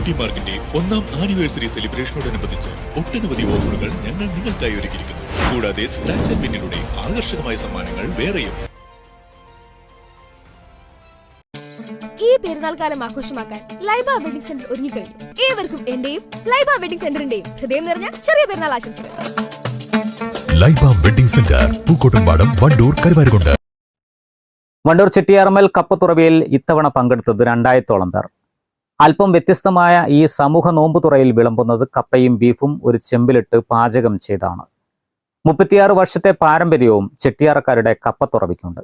Beauty മാർക്കിന്റെ ഒന്നാം anniversary സെലിബ്രേഷനോടനുബന്ധിച്ച് ഒട്ടനവധി ഓഫറുകൾ ഞങ്ങൾ നിങ്ങൾക്കായി ഒരുക്കിയിരിക്കുന്നു. കൂടാതെ സ്ക്രാച്ച് ആൻഡ് വിന്നിലൂടെ ആകർഷകമായ സമ്മാനങ്ങൾ വേറെയും. ഈ പെരുന്നാൾ കാലം ആഘോഷമാക്കാൻ ലൈബ വെഡിംഗ് സെന്റർ ഒരുങ്ങിക്കഴിഞ്ഞു ഏവർക്കും എന്റെയും ലൈബ വെഡിംഗ് സെന്ററിന്റെയും ഹൃദയം നിറഞ്ഞ ചെറിയ പെരുന്നാൾ ആശംസകൾ. Laiba wedding centre Pookkottumpadam Wandoor Karuvarakundu. Wandoor Chettiyarmal കപ്പത്തുറവിയിൽ ഇത്തവണ പങ്കെടുത്തത് രണ്ടായിരത്തോളം പേർ. അല്പം വ്യത്യസ്തമായ ഈ സമൂഹ നോമ്പുതുറയിൽ വിളമ്പുന്നത് കപ്പയും ബീഫും ഒരു ചെമ്പിലിട്ട് പാചകം ചെയ്താണ്. മുപ്പത്തിയാറ് വർഷത്തെ പാരമ്പര്യവും ചെട്ടിയാറക്കാരുടെ കപ്പത്തുറവിക്കുണ്ട്.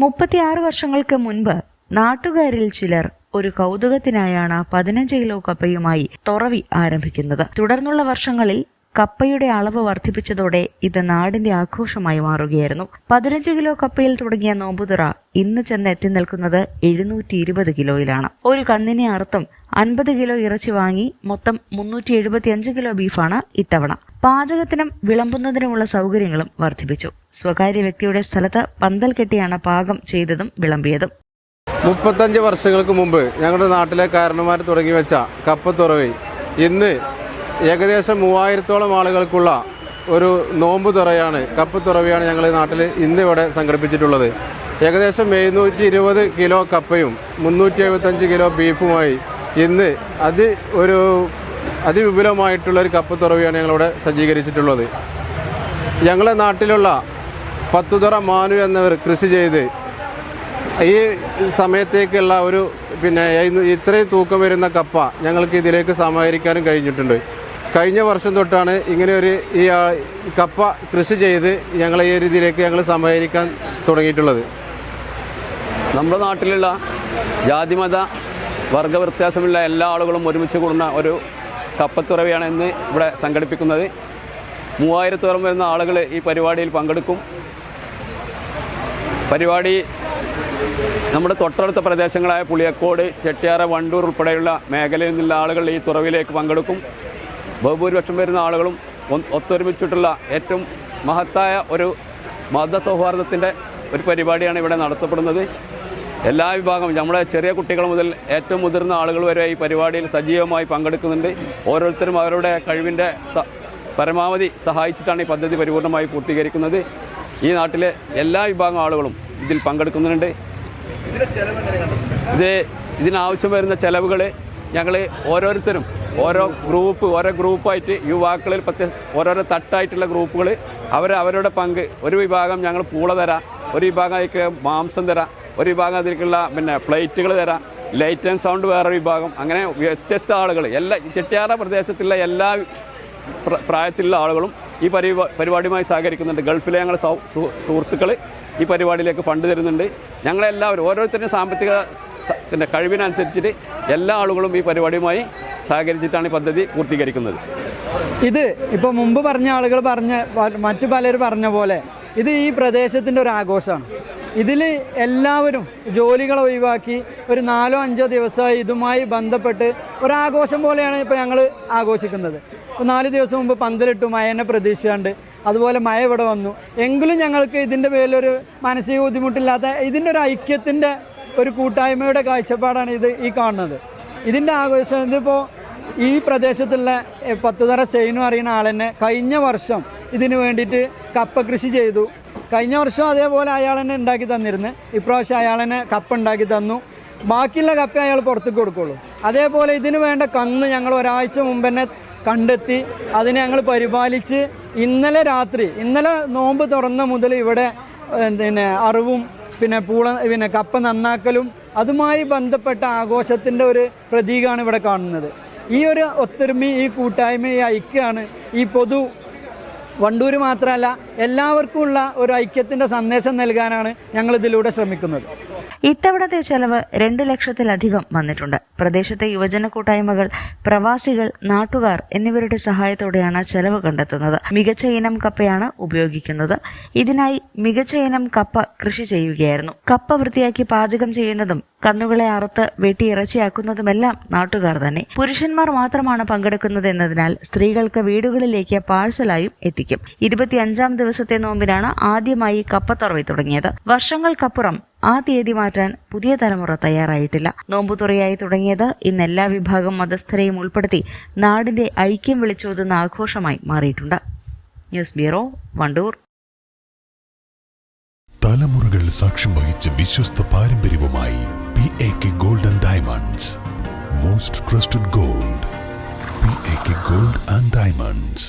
മുപ്പത്തിയാറ് വർഷങ്ങൾക്ക് മുൻപ് നാട്ടുകാരിൽ ചിലർ ഒരു കൗതുകത്തിനായാണ് പതിനഞ്ച് കിലോ കപ്പയുമായി തുറവി ആരംഭിക്കുന്നത്. തുടർന്നുള്ള വർഷങ്ങളിൽ കപ്പയുടെ അളവ് വർദ്ധിപ്പിച്ചതോടെ ഇത് നാടിന്റെ ആഘോഷമായി മാറുകയായിരുന്നു. പതിനഞ്ച് കിലോ കപ്പയിൽ തുടങ്ങിയ നോമ്പുതുറ ഇന്ന് ചെന്ന് എത്തി നിൽക്കുന്നത് എഴുന്നൂറ്റി ഇരുപത് കിലോയിലാണ്. ഒരു കന്നിനെ അർത്ഥം അൻപത് കിലോ ഇറച്ചി വാങ്ങി മൊത്തം മുന്നൂറ്റി എഴുപത്തിയഞ്ച് കിലോ ബീഫാണ് ഇത്തവണ. പാചകത്തിനും വിളമ്പുന്നതിനുമുള്ള സൗകര്യങ്ങളും വർദ്ധിപ്പിച്ചു. സ്വകാര്യ വ്യക്തിയുടെ സ്ഥലത്ത് പന്തൽ കെട്ടിയാണ് പാകം ചെയ്തതും വിളമ്പിയതും. മുപ്പത്തഞ്ച് വർഷങ്ങൾക്ക് മുമ്പ് ഞങ്ങളുടെ നാട്ടിലെ കാരണന്മാർ തുടങ്ങി വെച്ച കപ്പത്തുറവി ഇന്ന് ഏകദേശം മൂവായിരത്തോളം ആളുകൾക്കുള്ള ഒരു നോമ്പ് തുറയാണ് കപ്പത്തുറവിയാണ് ഞങ്ങൾ നാട്ടിൽ ഇന്ന് ഇവിടെ സംഘടിപ്പിച്ചിട്ടുള്ളത്. ഏകദേശം എഴുന്നൂറ്റി ഇരുപത് കിലോ കപ്പയും മുന്നൂറ്റി എഴുപത്തഞ്ച് കിലോ ബീഫുമായി ഇന്ന് അതി ഒരു അതിവിപുലമായിട്ടുള്ള ഒരു കപ്പത്തുറവിയാണ് ഞങ്ങളിവിടെ സജ്ജീകരിച്ചിട്ടുള്ളത്. ഞങ്ങളുടെ നാട്ടിലുള്ള പത്തുതറ മാനു എന്നവർ കൃഷി ചെയ്ത് ഈ സമയത്തേക്കുള്ള ഒരു പിന്നെ ഇത്രയും തൂക്കം വരുന്ന കപ്പ ഞങ്ങൾക്ക് ഇതിലേക്ക് സമാഹരിക്കാനും കഴിഞ്ഞിട്ടുണ്ട്. കഴിഞ്ഞ വർഷം തൊട്ടാണ് ഇങ്ങനെ ഒരു ഈ കപ്പ കൃഷി ചെയ്ത് ഞങ്ങൾ ഈ ഒരു ഇതിലേക്ക് ഞങ്ങൾ സമാഹരിക്കാൻ തുടങ്ങിയിട്ടുള്ളത്. നമ്മുടെ നാട്ടിലുള്ള ജാതിമത വർഗ വ്യത്യാസമുള്ള എല്ലാ ആളുകളും ഒരുമിച്ച് കൂടുന്ന ഒരു കപ്പത്തുറവിയാണ് ഇന്ന് ഇവിടെ സംഘടിപ്പിക്കുന്നത്. മൂവായിരത്തോളം വരുന്ന ആളുകൾ ഈ പരിപാടിയിൽ പങ്കെടുക്കും. പരിപാടി നമ്മുടെ തൊട്ടടുത്ത പ്രദേശങ്ങളായ പുളിയക്കോട് ചെട്ടിയാറ വണ്ടൂർ ഉൾപ്പെടെയുള്ള മേഖലയിൽ നിന്നുള്ള ആളുകൾ ഈ തുറവിലേക്ക് പങ്കെടുക്കും. ബഹുഭൂരിപക്ഷം വരുന്ന ആളുകളും ഒത്തൊരുമിച്ചിട്ടുള്ള ഏറ്റവും മഹത്തായ ഒരു മതസൗഹാർദ്ദത്തിന്റെ ഒരു പരിപാടിയാണ് ഇവിടെ നടത്തപ്പെടുന്നത്. എല്ലാ വിഭാഗവും നമ്മുടെ ചെറിയ കുട്ടികൾ മുതൽ ഏറ്റവും മുതിർന്ന ആളുകൾ വരെ ഈ പരിപാടിയിൽ സജീവമായി പങ്കെടുക്കുന്നുണ്ട്. ഓരോരുത്തരും അവരുടെ കഴിവിന്റെ പരമാവധി സഹായിച്ചിട്ടാണ് ഈ പദ്ധതി പരിപൂർണമായി പൂർത്തീകരിക്കുന്നത്. ഈ നാട്ടിലെ എല്ലാ വിഭാഗം ആളുകളും ഇതിൽ പങ്കെടുക്കുന്നുണ്ട്. ഇത് ഇതിനാവശ്യം വരുന്ന ചെലവുകൾ ഞങ്ങൾ ഓരോരുത്തരും ഓരോ ഗ്രൂപ്പ് ഓരോ ഗ്രൂപ്പായിട്ട് യുവാക്കളിൽ പ്രത്യേക ഓരോരോ തട്ടായിട്ടുള്ള ഗ്രൂപ്പുകൾ അവർ അവരുടെ പങ്ക് ഒരു വിഭാഗം ഞങ്ങൾ പൂള തരാം ഒരു വിഭാഗം അതിലേക്ക് മാംസം തരാം ഒരു വിഭാഗം അതിലേക്കുള്ള പിന്നെ പ്ലേറ്റുകൾ തരാം ലൈറ്റ് ആൻഡ് സൗണ്ട് വേറെ വിഭാഗം. അങ്ങനെ വ്യത്യസ്ത ആളുകൾ എല്ലാ ചെട്ടിയാറ പ്രദേശത്തുള്ള എല്ലാ പ്രായത്തിലുള്ള ആളുകളും ഈ പരിപാ പരിപാടിയുമായി സഹകരിക്കുന്നുണ്ട്. ഗൾഫിലെ സു- സുഹൃത്തുക്കൾ ഈ പരിപാടിയിലേക്ക് ഫണ്ട് തരുന്നുണ്ട്. ഞങ്ങളെല്ലാവരും ഓരോരുത്തരുടെയും സാമ്പത്തിക പിന്നെ കഴിവിനനുസരിച്ചിട്ട് എല്ലാ ആളുകളും ഈ പരിപാടിയുമായി സഹകരിച്ചിട്ടാണ് ഈ പദ്ധതി പൂർത്തീകരിക്കുന്നത്. ഇത് ഇപ്പോൾ മുമ്പ് പറഞ്ഞ ആളുകൾ പറഞ്ഞ മറ്റു പലരും പറഞ്ഞ പോലെ ഇത് ഈ പ്രദേശത്തിന്റെ ഒരു ആഘോഷമാണ്. ഇതിൽ എല്ലാവരും ജോലികൾ ഒഴിവാക്കി ഒരു നാലോ അഞ്ചോ ദിവസമായി ഇതുമായി ബന്ധപ്പെട്ട് ഒരാഘോഷം പോലെയാണ് ഇപ്പോൾ ഞങ്ങൾ ആഘോഷിക്കുന്നത്. ഇപ്പോൾ നാല് ദിവസം മുമ്പ് പന്തലിട്ടു മഴനെ പ്രതീക്ഷിച്ചുകൊണ്ട് അതുപോലെ മഴ ഇവിടെ വന്നു. എങ്കിലും ഞങ്ങൾക്ക് ഇതിന്റെ പേരിലൊരു മാനസിക ബുദ്ധിമുട്ടില്ലാത്ത ഇതിന്റെ ഒരു ഐക്യത്തിന്റെ ഒരു കൂട്ടായ്മയുടെ കാഴ്ചപ്പാടാണ് ഇത് ഈ കാണുന്നത്. ഇതിന്റെ ആഘോഷം ഇതിപ്പോൾ ഈ പ്രദേശത്തുള്ള പത്തുതറ സെയിനു അറിയുന്ന ആൾ തന്നെ കഴിഞ്ഞ വർഷം ഇതിനു വേണ്ടിയിട്ട് കപ്പ കൃഷി ചെയ്തു. കഴിഞ്ഞ വർഷം അതേപോലെ അയാൾ തന്നെ ഉണ്ടാക്കി തന്നിരുന്നു. ഇപ്രാവശ്യം അയാൾ തന്നെ കപ്പ ഉണ്ടാക്കി തന്നു. ബാക്കിയുള്ള കപ്പ അയാൾ പുറത്തേക്ക് കൊടുക്കുള്ളൂ. അതേപോലെ ഇതിന് വേണ്ട കന്ന് ഞങ്ങൾ ഒരാഴ്ച മുമ്പ് തന്നെ കണ്ടെത്തി. അതിനെ ഞങ്ങൾ പരിപാലിച്ച് ഇന്നലെ രാത്രി ഇന്നലെ നോമ്പ് തുറന്ന മുതൽ ഇവിടെ പിന്നെ അറിവും പിന്നെ പൂള പിന്നെ കപ്പ നന്നാക്കലും അതുമായി ബന്ധപ്പെട്ട ആഘോഷത്തിന്റെ ഒരു പ്രതീകമാണ് ഇവിടെ കാണുന്നത്. ഈ ഒരു ഒത്തൊരുമ ഈ കൂട്ടായ്മ ഈ ഐക്യമാണ് ഈ പൊതു വണ്ടൂർ മാത്രമല്ല എല്ലാവർക്കുമുള്ള ഒരു ഐക്യത്തിന്റെ സന്ദേശം നൽകാനാണ് ഞങ്ങൾ ഇതിലൂടെ ശ്രമിക്കുന്നത്. ഇത്തവണത്തെ ചെലവ് രണ്ട് ലക്ഷത്തിലധികം വന്നിട്ടുണ്ട്. പ്രദേശത്തെ യുവജന കൂട്ടായ്മകൾ പ്രവാസികൾ നാട്ടുകാർ എന്നിവരുടെ സഹായത്തോടെയാണ് ചെലവ് കണ്ടെത്തുന്നത്. മികച്ച ഇനം കപ്പയാണ് ഉപയോഗിക്കുന്നത്. ഇതിനായി മികച്ച ഇനം കപ്പ കൃഷി ചെയ്യുകയായിരുന്നു. കപ്പ വൃത്തിയാക്കി പാചകം ചെയ്യുന്നതും കന്നുകളെ അറുത്ത് വെട്ടി ഇറച്ചിയാക്കുന്നതുമെല്ലാം നാട്ടുകാർ തന്നെ. പുരുഷന്മാർ മാത്രമാണ് പങ്കെടുക്കുന്നത് എന്നതിനാൽ സ്ത്രീകൾക്ക് വീടുകളിലേക്ക് പാഴ്സലായും എത്തിക്കും. ഇരുപത്തിയഞ്ചാം ദിവസത്തെ നോമ്പിനാണ് ആദ്യമായി കപ്പത്തറവി തുടങ്ങിയത്. വർഷങ്ങൾക്കപ്പുറം ആ തീയതി മാറ്റാൻ പുതിയ തലമുറ തയ്യാറായിട്ടില്ല. നോമ്പുതുറയായി തുടങ്ങിയത് ഇന്ന് എല്ലാ വിഭാഗം മതസ്ഥരെയും ഉൾപ്പെടുത്തി നാടിന്റെ ഐക്യം വിളിച്ചോതുന്ന ആഘോഷമായി മാറിയിട്ടുണ്ട്. News bureau Wandoor. തലമുറകൾ സാക്ഷ്യം വഹിച്ച വിശ്വസ്ത പാരമ്പര്യവുമായി P A K gold and diamonds most trusted gold P A K gold and diamonds